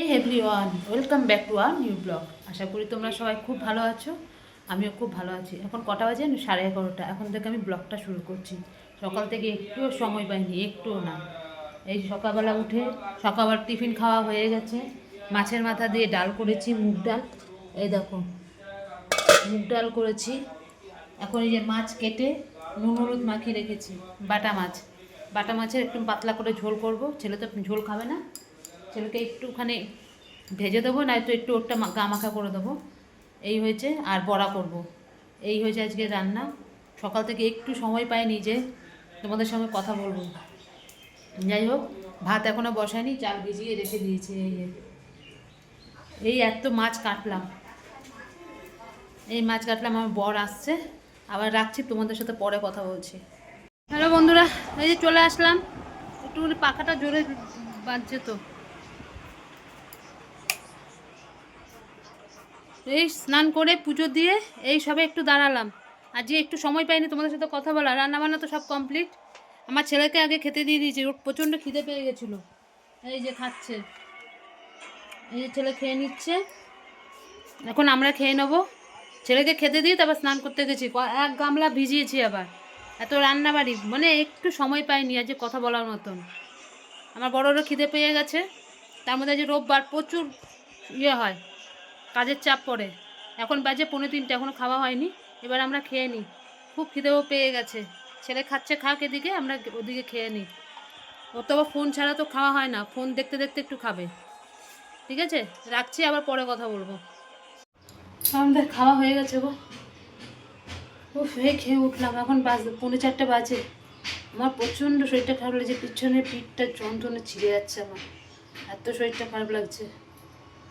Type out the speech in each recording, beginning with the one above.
এই everyone welcome back to our new blog আশা করি তোমরা সবাই খুব ভালো আছো, আমিও খুব ভালো আছি। এখন কটা বাজে? সাড়ে এগারোটা। এখন থেকে আমি ব্লগটা শুরু করছি। সকাল থেকে একটুও সময় পাইনি, একটুও না। এই সকালবেলা উঠে সকালবার টিফিন খাওয়া হয়ে গেছে। মাছের মাথা দিয়ে ডাল করেছি, মুগ ডাল। এই দেখো, মুগ ডাল করেছি। এখন এই যে মাছ কেটে নুন হলুদ মাখিয়ে রেখেছি, বাটা মাছ। বাটা মাছের একটু পাতলা করে ঝোল করব। ছেলে তো ঝোল খাবে না। ছেলেকে একটুখানি ভেজে দেবো, নয়তো একটু ওরটা মা- গা মাখা করে দেবো। এই হয়েছে, আর বড়া করব। এই হয়েছে আজকে রান্না। সকাল থেকে একটু সময় পাইনি যে তোমাদের সঙ্গে কথা বলব। যাই হোক, ভাত এখনও বসায়নি, চাল ভিজিয়ে রেখে দিয়েছি, এই এই এত মাছ কাটলাম। এই মাছ কাটলাম, আমার বর আসছে। আবার রাখছি, তোমাদের সাথে পরে কথা বলছি। হ্যালো বন্ধুরা, এই যে চলে আসলাম। একটু পাখাটা জোরে বাজছে তো। এই স্নান করে পুজো দিয়ে এই সবে একটু দাঁড়ালাম। আজকে একটু সময় পাইনি তোমাদের সাথে কথা বলা রান্নাবান্না তো সব কমপ্লিট। আমার ছেলেকে আগে খেতে দিয়ে দিয়েছি, ওর প্রচণ্ড খিদে পেয়ে গেছিল। এই যে খাচ্ছে। এই যে ছেলে খেয়ে নিচ্ছে। এখন আমরা খেয়ে নেব। ছেলেকে খেতে দিয়ে তারপর স্নান করতে গেছি। এক গামলা ভিজিয়েছি আবার। এত রান্না বাড়ি মানে একটু সময় পাইনি আজ কথা বলার মতন। আমার বড়রও খিদে পেয়ে গেছে। তার মধ্যে আজ রোববার প্রচুর ইয়ে হয়। কাজের চাপ পড়ে। এখন বাজে পনেরো তিনটে এখনও খাওয়া হয়নি। এবার আমরা খেয়ে নিই। খুব খিদেও পেয়ে গেছে। ছেলে খাচ্ছে, খাক এদিকে, আমরা ওদিকে খেয়ে নিই। ওর তো ফোন ছাড়া তো খাওয়া হয় না। ফোন দেখতে দেখতে একটু খাবে। ঠিক আছে? রাখছি, আবার পরে কথা বলব। আমাদের খাওয়া হয়ে গেছে গো। ও ফেয়ে খেয়ে উঠলাম। এখন বাজ, পৌনে চারটে বাজে। আমার প্রচণ্ড শরীরটা খারাপ লাগছে। পিছনে পিঠটা যন্ত্রণে ছিঁড়ে যাচ্ছে আমার। এত শরীরটা খারাপ লাগছে।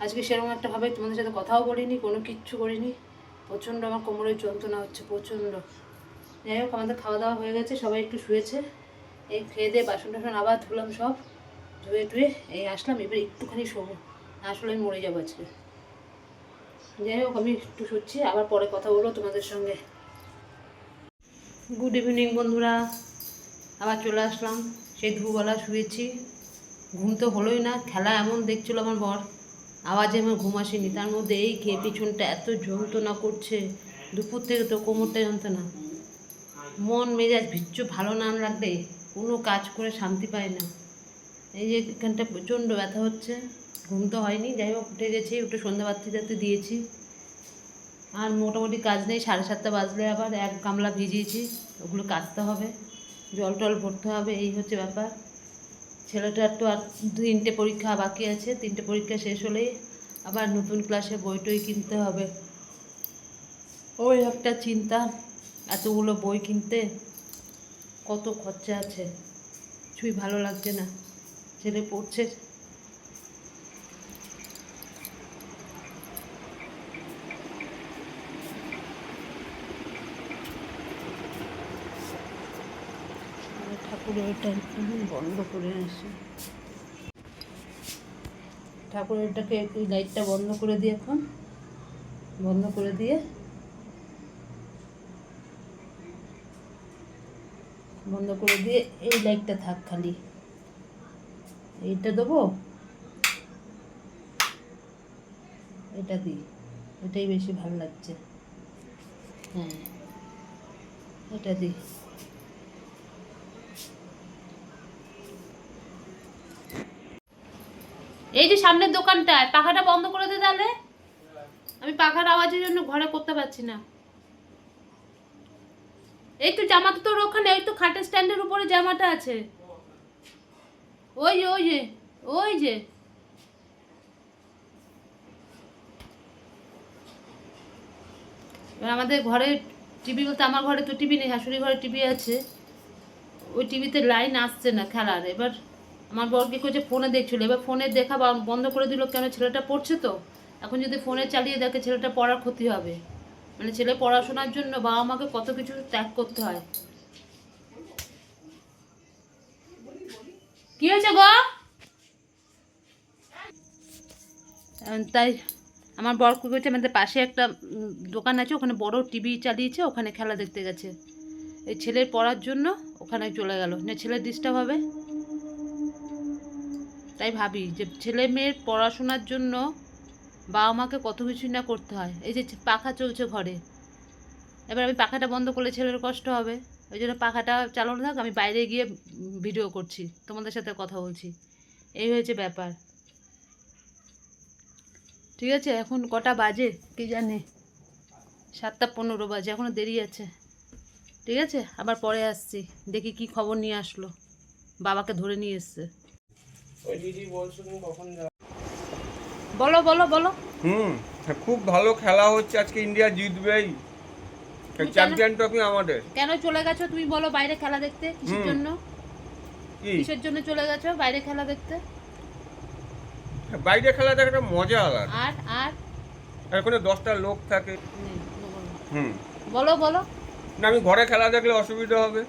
আজকে সেরকম একটা ভাবে তোমাদের সাথে কথাও বলিনি, কোনো কিচ্ছু করিনি। প্রচণ্ড আমার কোমরের যন্ত্রণা হচ্ছে, প্রচণ্ড। যাই হোক, আমাদের খাওয়া দাওয়া হয়ে গেছে, সবাই একটু শুয়েছে। এই খেয়ে দিয়ে বাসন টাসন আবার ধুলাম সব, ধুয়ে টুয়ে এই আসলাম, এবার একটুখানি শোবো আসলে আমি মরে যাব আজকে। যাই হোক, আমি একটু শুচ্ছি, আবার পরে কথা বলব তোমাদের সঙ্গে। গুড ইভিনিং বন্ধুরা। আবার চলে আসলাম, সেই দুপুরবেলা শুয়েছি। ঘুম তো হলোই না, খেলা এমন দেখছিল আমার বর। আওয়াজে আমার ঘুম আসেনি। তার মধ্যে এই খেয়ে পিছনটা এত যন্ত্রণা করছে। দুপুর থেকে তো কোমরটা যন্ত্রণা। মন, মেজাজ ভিচ্ছু ভালো না লাগলে কোনো কাজ করে শান্তি পায় না। এই যে এখানটা প্রচণ্ড ব্যথা হচ্ছে। ঘুম তো হয়নি। যাই হোক, উঠে গেছি উঠে সন্ধ্যা বাতি যাতে দিয়েছি। আর মোটামুটি কাজ নেই, সাড়ে সাতটা বাজলে আবার এক গামলা ভিজিয়েছি। ওগুলো কাচতে হবে। জল টল ভরতে হবে, এই হচ্ছে ব্যাপার। ছেলেটার তো আর তিনটে পরীক্ষা বাকি আছে, তিনটে পরীক্ষা শেষ হলেই আবার নতুন ক্লাসে বই টই কিনতে হবে। ওই একটা চিন্তা, এতগুলো বই কিনতে কত খরচা আছে? কিছুই ভালো লাগছে না। ছেলে পড়ছে। ঠাকুরের ওইটা বন্ধ করে আসি। ঠাকুরের ঠাকুরেরটাকে এই লাইটটা বন্ধ করে দিই এখন। বন্ধ করে দিয়ে বন্ধ করে দিয়ে এই লাইটটা থাক খালি। এইটা দেবো। এটা দিই। এটাই বেশি ভালো লাগছে। হ্যাঁ এটা দিই। এই যে সামনের দোকানটায় পাখাটা বন্ধ করে দে তাহলে। আমি পাখার আওয়াজের জন্য ঘরে করতে পারছি না। এই তো জামা তো তোর ওখানে ওই তো খাটের স্ট্যান্ডের উপরে জামাটা আছে। ওই যে ওই যে ওই যে। এবার আমাদের ঘরে টিভি বলতে আমার ঘরে তো টিভি নেই শাশুড়ি ঘরে টিভি আছে। ওই টিভিতে লাইন আসছে না খেলার, এবার আমার বর বরকে করেছে ফোনে দেখছিল, এবার ফোনে দেখা বন্ধ করে দিল, কেন ছেলেটা পড়ছে তো? এখন যদি ফোনে চালিয়ে দেখে ছেলেটা পড়ার ক্ষতি হবে। মানে ছেলে পড়াশোনার জন্য বাবা মাকে কত কিছু ত্যাগ করতে হয়। কি হয়েছে গো? তাই আমার বর কি করছে আমাদের পাশে একটা দোকান আছে, ওখানে বড় টিভি চালিয়েছে, ওখানে খেলা দেখতে গেছে। এই ছেলের পড়ার জন্য ওখানে চলে গেল। না, ছেলের ডিস্টার্ব হবে। তাই ভাবি যে ছেলে মেয়ের পড়াশোনার জন্য বাবা মাকে কত কিছু না করতে হয়। এই যে পাখা চলছে ঘরে। এবার আমি পাখাটা বন্ধ করলে ছেলের কষ্ট হবে। ওই জন্য পাখাটা চালানো থাক, আমি বাইরে গিয়ে ভিডিও করছি। তোমাদের সাথে কথা বলছি। এই হয়েছে ব্যাপার। ঠিক আছে, এখন কটা বাজে? কি জানে? সাতটা পনেরো বাজে এখনও দেরি আছে। ঠিক আছে, আবার পরে আসছি। দেখি কি খবর নিয়ে আসলো। বাবাকে ধরে নিয়ে এসছে। ওই দিদি বলছো তুমি কখন যাবে? বলো বলো বলো। হুম খুব ভালো খেলা হচ্ছে আজকে ইন্ডিয়া জিতবেই চ্যাম্পিয়ন ট্রফি আমাদের। কেন চলে গেছো? তুমি বলো বাইরে খেলা দেখতে কিসের জন্য? কিসের জন্য চলে গেছো বাইরে খেলা দেখতে? বাইরে খেলা দেখার একটা মজা আলাদা। আর আর? দশটা লোক থাকে। হুম। বলো বলো। না আমি ঘরে খেলা দেখলে অসুবিধা হবে।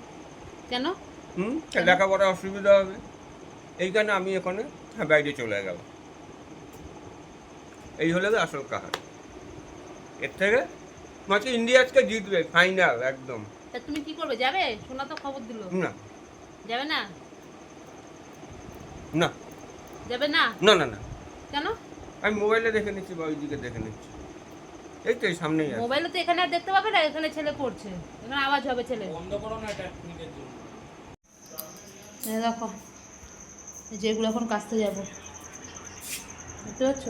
কেন? হুম লেখাপড়া অসুবিধা হবে। এই কারণে আমি এখানে বাইরে চলে গেলাম। এই হলো আসল কাহানি। এর থেকে মাঝে ইন্ডিয়া আজকে জিতবে ফাইনাল একদম। তা তুমি কি করবে? যাবে? শোনা তো খবর দিল। না। যাবে না? না। যাবে না? না না না। কেন? আমি মোবাইলে দেখে নিচ্ছি বা ওইদিকে দেখে নিচ্ছি। এই তো এই সামনেই আছে। মোবাইলে তো এখানে আর দেখতে পাবে না? এখানে ছেলে পড়ছে। এখানে আওয়াজ হবে ছেলে এই দেখো। এই যেগুলো এখন কাচতে যাব। বুঝতে পারছ?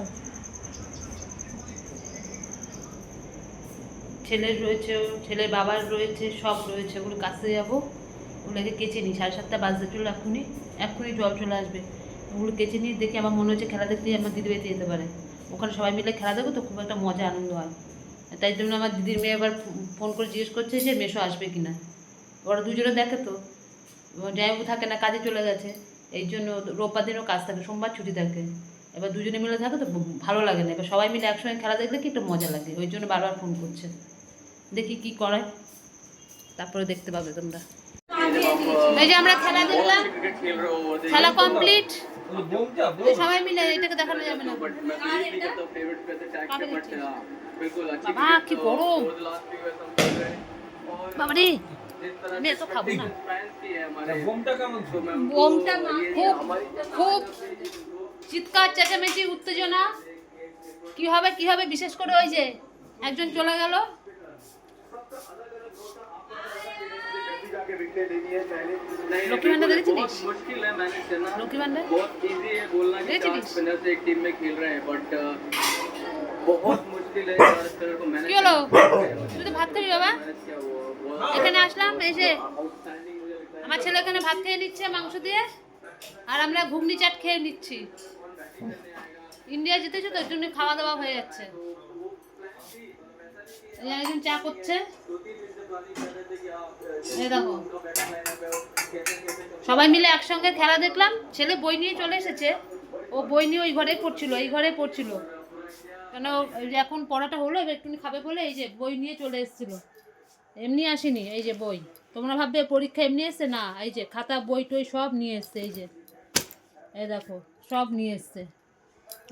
ছেলের রয়েছে ছেলের বাবার রয়েছে, সব রয়েছে, ওগুলো কাচতে যাব। ওগুলোকে কেচে নিই, সাড়ে সাতটা বাজতে চলো এক্ষুনি এক্ষুনি জল চলে আসবে। ওগুলো কেচে নিয়ে দেখি আমার মনে হচ্ছে খেলা দেখতেই আমার দিদি বাড়িতে যেতে পারে। ওখানে সবাই মিলে খেলা দেখো তো, খুব একটা মজা, আনন্দ হয়। তাই জন্য আমার দিদির মেয়ে আবার ফোন করে জিজ্ঞেস করছে যে মেশো আসবে কিনা। ওরা দুজনে দেখে তো। জামাইবাবু থাকে না, কাজে চলে গেছে। এই জন্য রোববার দিনও কাজ থাকে, সোমবার ছুটি থাকে। এবার দুজনে মিলে থাকে তো ভালো লাগে না। এবার সবাই মিলে একসঙ্গে খেলা দেখলে কি একটু মজা লাগে। ওই জন্য বারবার ফোন করছে। দেখি কি করে তারপরে দেখতে পাবে তোমরা। এই যে আমরা খেলা দেখলাম। খেলা কমপ্লিট সবাই মিলে এটাকে দেখানো যাবে না? বাবা, কি গরম। বাবারে। আমি এত খাব না বোমটা না খুব খুব চিৎকার চেঁচামেচি উত্তেজনা কি হবে কি হবে বিশেষ করে ওই যে একজন চলে গেল। लक्ष्मी भांडा কি হলো? তুমি তো ভাত খাবি বাবা। এখানে আসলাম এসে আমার ছেলে এখানে ভাত খেয়ে নিচ্ছে মাংস দিয়ে আর আমরা ঘুগনি চাট খেয়ে নিচ্ছি। ইন্ডিয়া জিতেছো তো জন্য খাওয়া দাওয়া হয়ে যাচ্ছে। একজন চা করছে। দেখো। সবাই মিলে একসঙ্গে খেলা দেখলাম। ছেলে বই নিয়ে চলে এসেছে। ও বই নিয়ে ওই ঘরে পড়ছিল এই ঘরে পড়ছিল। কেন এখন পড়াটা হলো, এবার একটুখানি খাবে বলে এই যে বই নিয়ে চলে এসেছিল। এমনি আসেনি এই যে বই। তোমরা ভাববে পরীক্ষা এমনি এসছে? না, এই যে খাতা, বই টই সব নিয়ে এসছে, এই যে। এই দেখো, সব নিয়ে এসছে।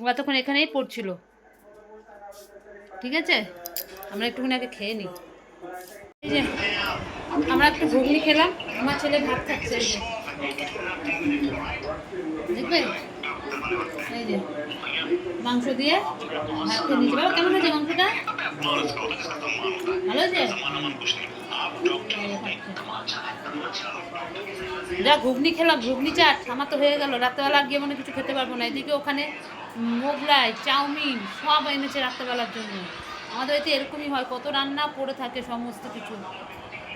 ও এতক্ষণ এখানেই পড়ছিল। ঠিক আছে? আমরা একটুখানি আগে খেয়ে নিই। এই যে, আমরা একটু ঘুগনি খেলাম। আমার ছেলে ভাত খাচ্ছে। দেখবেন মাংস দিয়ে ভাত কেমন হয়েছে মাংসটা? ভালো হয়েছে? যা ঘুগনি খেলাম, ঘুগনি চাট। আমার তো হয়ে গেল। রাত্রেবেলা গিয়ে মনে কিছু খেতে পারব না। এদিকে ওখানে মোগলাই, চাউমিন সব এনেছে রাত্রেবেলার জন্য। আমাদের এতে এরকমই হয়। কত রান্না পড়ে থাকে সমস্ত কিছু।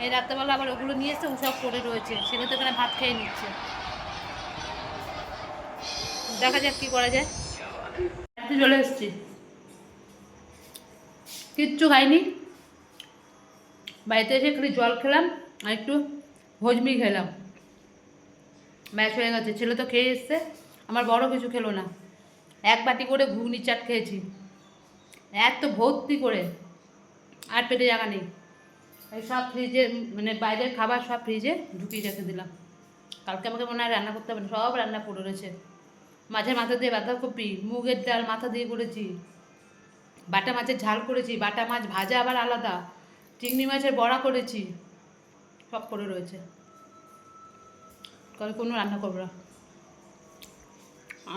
এই রাত্রেবেলা আবার ওগুলো নিয়ে এসে সব পড়ে রয়েছে। সেটা তো এখানে ভাত খেয়ে নিচ্ছে। দেখা যাক কি করা যায়। চলে এসছি। কিচ্ছু খাইনি। বাড়িতে এসে খালি জল খেলাম আর একটু ভোজমি খেলাম। ব্যাস হয়ে গেছে, ছেলে তো খেয়ে এসছে, আমার বড় কিছু খেলো না। এক বাটি করে ঘুগনি চাট খেয়েছি। এত ভর্তি করে, আর পেটে জায়গা নেই। সব ফ্রিজে মানে বাইরের খাবার সব ফ্রিজে ঢুকিয়ে রেখে দিলাম। কালকে আমাকে মনে হয় রান্না করতে হবে সব রান্না পড়ে রয়েছে। মাছের মাথা দিয়ে বাঁধাকপি মুগের ডাল মাথা দিয়ে করেছি, বাটা মাছের ঝাল করেছি, বাটা মাছ ভাজা আবার আলাদা, চিংড়ি মাছের বড়া করেছি, সব করে রয়েছে। কাল কোনো রান্না করব না।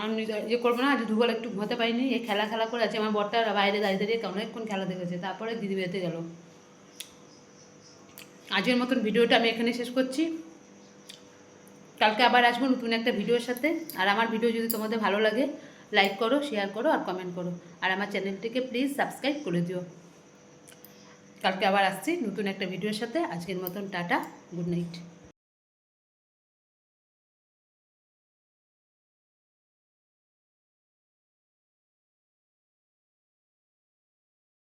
আমি ইয়ে করব না, আজ দুবেলা একটু ঘুমাতে পারিনি, এই খেলা খেলা করে আছে, আমার বরটা বাইরে দাঁড়িয়ে দাঁড়িয়ে অনেকক্ষণ খেলা দেখেছে, তারপরে দিদি বেতে গেল। আজকের মতন ভিডিওটা আমি এখানে শেষ করছি। কালকে আবার আসব নতুন একটা ভিডিওর সাথে। আর আমার ভিডিও যদি তোমাদের ভালো লাগে লাইক করো শেয়ার করো আর কমেন্ট করো। আর আমার চ্যানেলটিকে প্লিজ সাবস্ক্রাইব করে দিও। কালকে আবার আসছি নতুন একটা ভিডিওর সাথে। আজকের মতন টাটা গুড নাইট